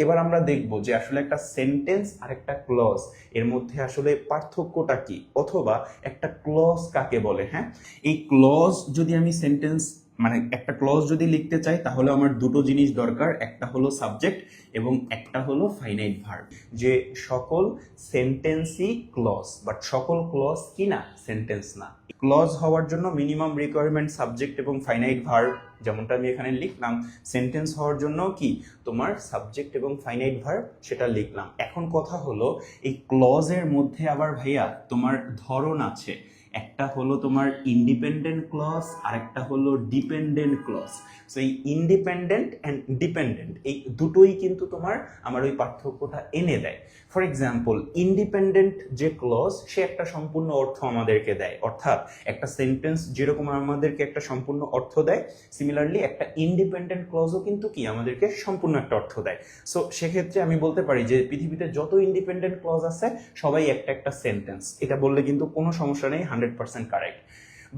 এবার আমরা দেখব যে আসলে একটা সেন্টেন্স আর একটা ক্লজ এর মধ্যে আসলে পার্থক্যটা কি? অথবা একটা ক্লজ কাকে বলে হ্যাঁ? এই ক্লজ যদি আমি সেন্টেন্স মানে একটা ক্লজ যদি লিখতে চাই, তাহলে আমার দুটো জিনিস দরকার। একটা হলো সাবজেক্ট এবং একটা হলো ফাইনাইট ভার্ব যে সকল সেন্টেন্সই ক্লজ বাট সকল ক্লজ কি না সেন্টেন্স না। ক্লজ হওয়ার জন্য মিনিমাম রিকোয়ারমেন্ট সাবজেক্ট এবং ফাইনাইট ভার্ব যেমনটা আমি এখানে লিখলাম সেন্টেন্স হওয়ার জন্য কি? তোমার সাবজেক্ট এবং ফাইনাইট ভার্ব সেটা লিখলাম। এখন কথা হলো, এই ক্লজের মধ্যে আবার ভাইয়া তোমার ধরন আছে। একটা হলো তোমার ইন্ডিপেন্ডেন্ট ক্লজ আর একটা হলো ডিপেন্ডেন্ট ক্লজ সো এই ইন্ডিপেন্ডেন্ট অ্যান্ড ডিপেন্ডেন্ট এই দুটোই কিন্তু তোমার আমার ওই পার্থক্যটা এনে দেয়। ফর এক্সাম্পল ইন্ডিপেন্ডেন্ট যে ক্লজ সে একটা সম্পূর্ণ অর্থ আমাদেরকে দেয়। অর্থাৎ একটা সেন্টেন্স যেরকম আমাদেরকে একটা সম্পূর্ণ অর্থ দেয় সিমিলারলি একটা ইন্ডিপেন্ডেন্ট ক্লজও কিন্তু কি আমাদেরকে সম্পূর্ণ একটা অর্থ দেয়। সো সেক্ষেত্রে আমি বলতে পারি যে পৃথিবীতে যত ইন্ডিপেন্ডেন্ট ক্লজ আছে, সবাই একটা একটা সেন্টেন্স এটা বললে কিন্তু কোনো সমস্যা নেই hundred percent correct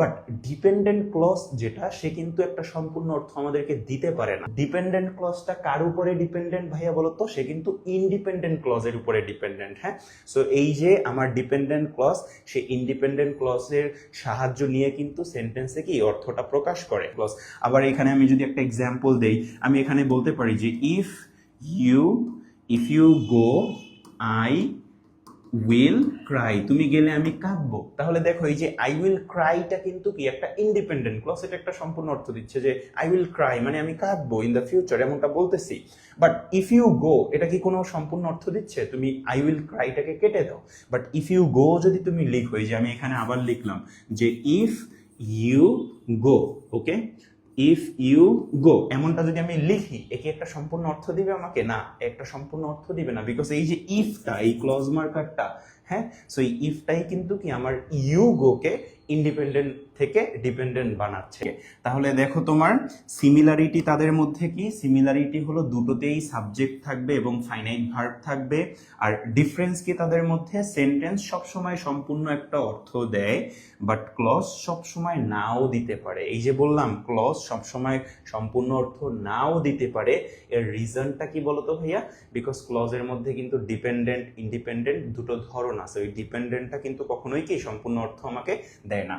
but dependent clause যেটা, সে কিন্তু একটা সম্পূর্ণ অর্থ আমাদেরকে দিতে পারে না। ডিপেন্ডেন্ট ক্লজটা কার উপরে ডিপেন্ডেন্ট ভাইয়া বলতো? সে কিন্তু ইন্ডিপেন্ডেন্ট ক্লজের উপরে ডিপেন্ডেন্ট হ্যাঁ? সো এই যে আমার ডিপেন্ডেন্ট ক্লজ সে ইন্ডিপেন্ডেন্ট ক্লজের সাহায্য নিয়ে কিন্তু সেন্টেন্সে কি অর্থটা প্রকাশ করে। ক্লজ আবার এখানে আমি যদি একটা এক্সাম্পল দেই, আমি এখানে বলতে পারি যে if you if you go I will cry তুমি গেলে আমি কাঁদবো। তাহলে দেখো, এই যে আই উইল ক্রাইটা কিন্তু কি? একটা ইন্ডিপেন্ডেন্ট ক্লজ এটা একটা সম্পূর্ণ অর্থ দিচ্ছে যে আই উইল ক্রাই মানে আমি কাঁদবো ইন দ্য ফিউচার এমনটা বলতেছি। বাট ইফ ইউ গো এটা কি কোনো সম্পূর্ণ অর্থ দিচ্ছে? তুমি আই উইল ক্রাইটাকে কেটে দাও। বাট ইফ ইউ গো যদি তুমি লিখো, এই যে আমি এখানে আবার লিখলাম যে if you go okay if you go এমনটা যদি আমি লিখি, একে একটা সম্পূর্ণ অর্থ দিবে আমাকে? না, একটা সম্পূর্ণ অর্থ দিবে না। বিকজ এই যে ইফটা এই ক্লজ মার্কারটা হ্যাঁ? সো এই ইফটাই কিন্তু কি আমার ইউ গোকে ইন্ডিপেন্ডেন্ট থেকে ডিপেন্ডেন্ট বানাচ্ছে। তাহলে দেখো তোমার সিমিলারিটি তাদের মধ্যে কি? সিমিলারিটি হলো দুটোতেই সাবজেক্ট থাকবে এবং ফাইনাইট ভার্ব থাকবে। আর ডিফারেন্স কি তাদের মধ্যে? সেন্টেন্স সবসময় সম্পূর্ণ একটা অর্থ দেয় বাট ক্লজ সবসময় নাও দিতে পারে। এই যে বললাম ক্লজ সবসময় সম্পূর্ণ অর্থ নাও দিতে পারে। এর রিজনটা কি বলতো ভাইয়া? বিকজ ক্লজের মধ্যে কিন্তু ডিপেন্ডেন্ট ইন্ডিপেন্ডেন্ট দুটো ধরন আছে ওই ডিপেন্ডেন্টটা কিন্তু কখনোই কি সম্পূর্ণ অর্থ আমাকে দেয় না।